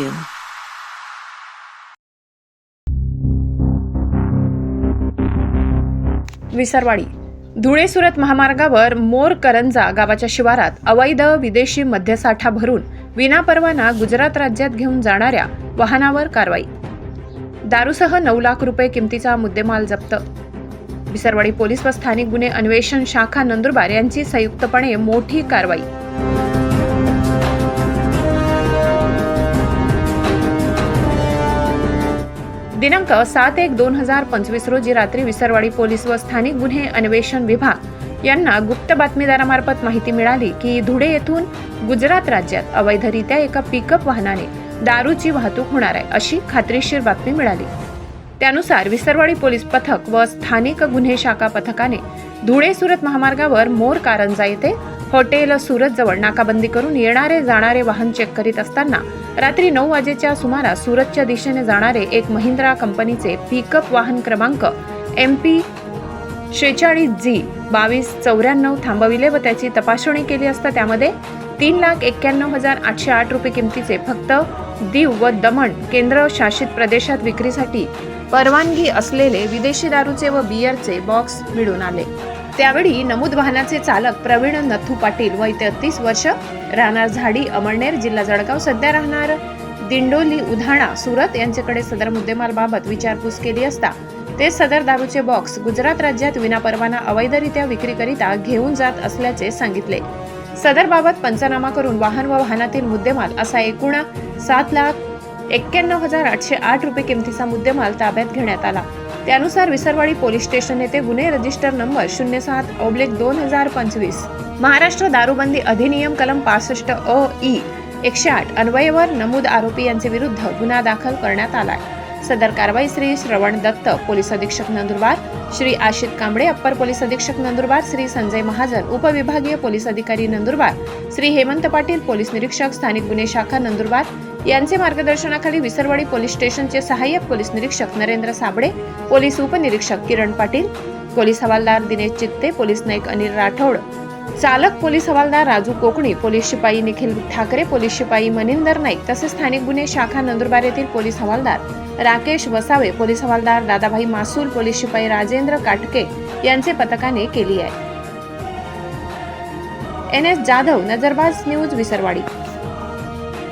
you. Visarwadi. Dhule Surat महामार्गावर मोर करंजा गावाच्या शिवारात अवैध विदेशी मद्यसाठा भरून विनापरवाना गुजरात राज्यात घेऊन जाणाऱ्या वाहनावर कारवाई. दारूसह नऊ लाख रुपये किमतीचा मुद्देमाल जप्त. विसरवाडी पोलीस व स्थानिक गुन्हे अन्वेषण शाखा नंदुरबार यांची संयुक्तपणे मोठी कारवाई. दिनांक सात एक दोन हजार पंचवीस रोजी रात्री विसरवाडी पोलीस व स्थानिक गुन्हे अन्वेषण विभाग यांना गुप्त बातमीदारामार्फत माहिती मिळाली की धुळे येथून गुजरात राज्यात अवैधरित्या एका पिकअप वाहनाने दारूची वाहतूक होणार आहे अशी खात्रीशीर बातमी मिळाली. त्यानुसार विसरवाडी पोलीस पथक व स्थानिक गुन्हे शाखा पथकाने धुळे सुरत महामार्गावर मोर कारंजा येथे हॉटेल सुरत जवळ नाकाबंदी करून येणारे जाणारे वाहन चेक करीत असताना रात्री नऊ वाजेच्या सुमारास सुरतच्या दिशेने जाणारे एक महिंद्रा कंपनीचे पिकअप वाहन क्रमांक एम पी शेचाळीस जी बावीस चौऱ्याण्णव थांबविले व त्याची तपासणी केली असता त्यामध्ये तीन लाख एक्क्याण्णव हजार आठशे आठ रुपये किमतीचे फक्त दीव व दमण केंद्र शासित प्रदेशात विक्रीसाठी परवानगी असलेले विदेशी दारूचे व बियरचे बॉक्स मिळून आले. त्यावेळी नमूद वाहनाचे चालक प्रवीण नथू पाटील वय तेहतीस वर्ष राहणार झाडी अमळनेर जिल्हा जळगाव सध्या राहणार. दिंडोली उधाणा सुरत यांच्याकडे सदर मुद्देमालबाबत विचारपूस केली असता ते सदर दारूचे बॉक्स गुजरात राज्यात विनापरवाना अवैधरित्या विक्रीकरिता घेऊन जात असल्याचे सांगितले. सदर बाबत पंचनामा करून वाहन व वाहनातील मुद्देमाल असा एकूण सात लाख एक्क्याण्णव हजार आठशे आठ रुपये किमतीचा मुद्देमाल ताब्यात घेण्यात आला. त्यानुसार विसरवाडी पोलीस स्टेशन येथे गुन्हे रजिस्टर नंबर शून्य सात ओब्लिक दोन हजार पंचवीस. महाराष्ट्र दारूबंदी अधिनियम कलम पासष्ट अ ई एकशे आठ अन्वयवर नमूद आरोपी यांचे विरुद्ध गुन्हा दाखल करण्यात आलाय. सदर कारवाई श्री श्रवण दत्त पोलीस अधीक्षक नंदुरबार श्री आशित कांबळे अप्पर पोलीस अधीक्षक नंदुरबार श्री संजय महाजन उपविभागीय पोलीस अधिकारी नंदुरबार श्री हेमंत पाटील पोलीस निरीक्षक स्थानिक गुन्हे शाखा नंदुरबार यांचे मार्गदर्शनाखाली विसरवाडी पोलीस स्टेशनचे सहाय्यक पोलीस निरीक्षक नरेंद्र साबळे पोलीस उपनिरीक्षक किरण पाटील पोलीस हवालदार दिनेश चित्ते पोलीस नाईक अनिल राठोड चालक पोलीस हवालदार राजू कोकणी पोलीस शिपाई निखिल ठाकरे पोलीस शिपाई मनिंदर नाईक तसेच स्थानिक गुन्हे शाखा नंदुरबार येथील पोलीस हवालदार राकेश वसावे पोलीस हवालदार दादाभाई मासूल पोलीस शिपाई राजेंद्र काटके यांचे पथकाने केली आहे. N S Jadhav Nazarbaaz news Visarwadi.